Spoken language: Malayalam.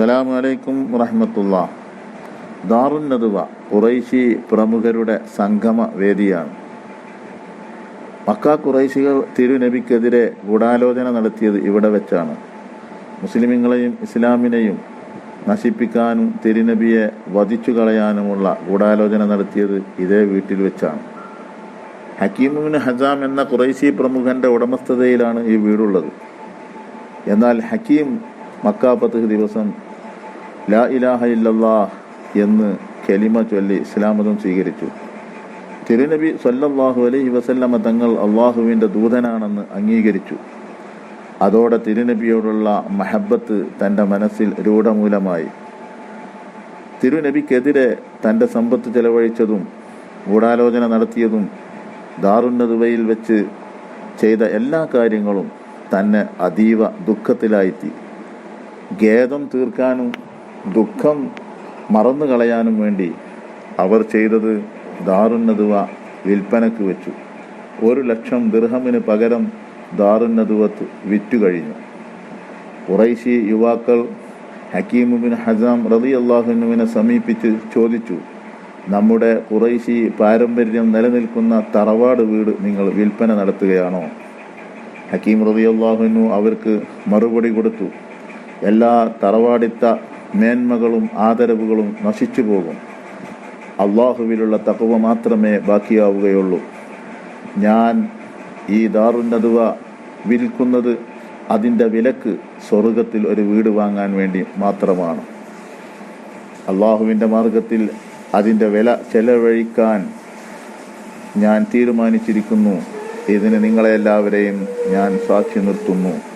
അസ്സലാമു അലൈക്കും വറഹമത്തുള്ള. നദുവ ഖുറൈശി പ്രമുഖരുടെ സംഗമ വേദിയാണ്. മക്ക കുറൈശികൾ തിരുനബിക്കെതിരെ ഗൂഢാലോചന നടത്തിയത് ഇവിടെ വെച്ചാണ്. മുസ്ലിമുകളെയും ഇസ്ലാമിനെയും നശിപ്പിക്കാനും തിരുനബിയെ വധിച്ചു കളയാനുമുള്ള ഗൂഢാലോചന നടത്തിയത് ഇതേ വീട്ടിൽ വെച്ചാണ്. ഹക്കീമുബിൻ ഹജാം എന്ന കുറൈശി പ്രമുഖന്റെ ഉടമസ്ഥതയിലാണ് ഈ വീടുള്ളത്. എന്നാൽ ഹക്കീം മക്ക പത്ത് ദിവസം ലാ ഇലാഹ ഇല്ലല്ലാ എന്ന് കലിമ ചൊല്ലി ഇസ്ലാം മതം സ്വീകരിച്ചു. തിരുനബി സല്ലല്ലാഹു അലൈഹി വസല്ലമ തങ്ങൾ അള്ളാഹുവിന്റെ ദൂതനാണെന്ന് അംഗീകരിച്ചു. അതോടെ തിരുനബിയോടുള്ള മഹബത്ത് തന്റെ മനസ്സിൽ രൂഢമൂലമായി. തിരുനബിക്കെതിരെ തന്റെ സമ്പത്ത് ചെലവഴിച്ചതും ഗൂഢാലോചന നടത്തിയതും ദാറുന്നതുവയിൽ വെച്ച് ചെയ്ത എല്ലാ കാര്യങ്ങളും തന്നെ അതീവ ദുഃഖത്തിലായിത്തി. ഖേദം തീർക്കാനും ദുഃഖം മറന്നു കളയാനും വേണ്ടി അവർ ചെയ്തത് ദാറുന്നതുവ വിൽപ്പനക്ക് വെച്ചു. ഒരു ലക്ഷം ദിർഹമിന് പകരം ദാറുന്നതുവത്ത് വിറ്റു കഴിഞ്ഞു. കുറൈശി യുവാക്കൾ ഹക്കീമുബിൻ ഹസാം റതി അള്ളാഹുനുവിനെ സമീപിച്ച് ചോദിച്ചു നമ്മുടെ കുറൈശി പാരമ്പര്യം നിലനിൽക്കുന്ന തറവാട് വീട് നിങ്ങൾ വിൽപ്പന നടത്തുകയാണോ? ഹക്കീം റതി അള്ളാഹുനു അവർക്ക് മറുപടി കൊടുത്തു എല്ലാ തറവാടിത്ത മേന്മകളും ആദരവുകളും നശിച്ചു പോകും. അള്ളാഹുവിലുള്ള തക്കവ മാത്രമേ ബാക്കിയാവുകയുള്ളൂ. ഞാൻ ഈ ദാറുന്നതുവ വിൽക്കുന്നത് അതിന്റെ വിലക്ക് സ്വർഗത്തിൽ ഒരു വീട് വാങ്ങാൻ വേണ്ടി മാത്രമാണ്. അള്ളാഹുവിന്റെ മാർഗത്തിൽ അതിന്റെ വില ചെലവഴിക്കാൻ ഞാൻ തീരുമാനിച്ചിരിക്കുന്നു. ഇതിന് നിങ്ങളെല്ലാവരെയും ഞാൻ സാക്ഷി നിർത്തുന്നു.